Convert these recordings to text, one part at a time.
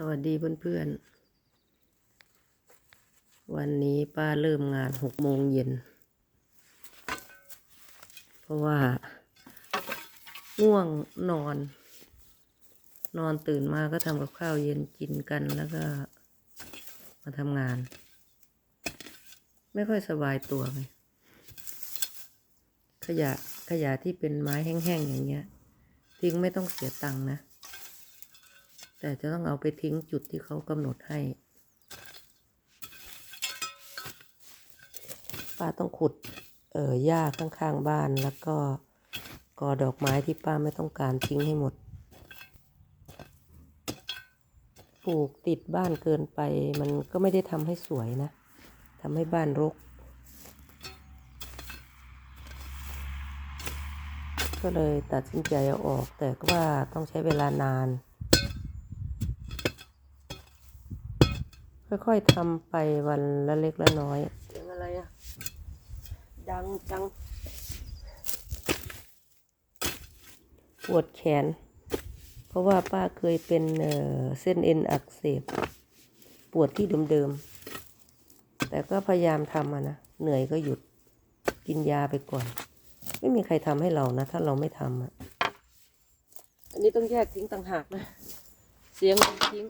สวัสดีเพื่อนๆ วันนี้ป้าเริ่มงานหกโมงเย็น เพราะว่าง่วงนอน นอนตื่นมาก็ทำกับข้าวเย็นกินกันแล้วก็มาทำงาน ไม่ค่อยสบายตัวไงขยะขยะที่เป็นไม้แห้งๆอย่างเงี้ยทิ้งไม่ต้องเสียตังค์นะ แต่จะต้องเอาไปทิ้งจุดที่เขากำหนดให้ป้าต้องขุดเอ่อหญ้าข้างๆบ้านแล้วก็กอดอกไม้ที่ป้าไม่ต้องการทิ้งให้หมด ปลูกติดบ้านเกินไปมันก็ไม่ได้ทำให้สวยนะทำให้บ้านรก ก็เลยตัดสินใจเอาออกแต่ก็ว่าต้องใช้เวลานาน ค่อยๆทำไปวันละเล็กละน้อย เสียงอะไรอะดังจัง ปวดแขน เพราะว่าป้าเคยเป็นเอ่อเส้นเอ็นอักเสบ ปวดที่เดิมๆ แต่ก็พยายามทำอะนะ เหนื่อยก็หยุด กินยาไปก่อน ไม่มีใครทำให้เรานะ ถ้าเราไม่ทำอะอันนี้ต้องแยกทิ้งต่างหากนะ เสียงทิ้ง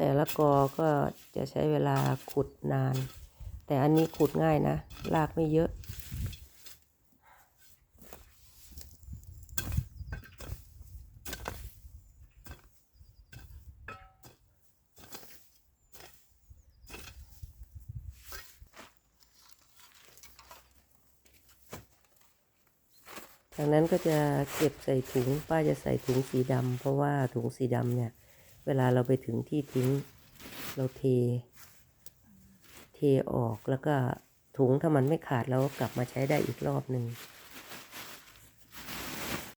แต่ละกอก็จะใช้เวลาขุดนาน แต่อันนี้ขุดง่ายนะรากไม่เยอะ จากนั้นก็จะเก็บใส่ถุงป้าจะใส่ถุงสีดำเพราะว่าถุงสีดำเนี่ย เวลาเราไปถึงที่ทิ้ง เราเท เทออกแล้วก็ถุงถ้ามันไม่ขาดเราก็กลับมาใช้ได้อีกรอบหนึ่ง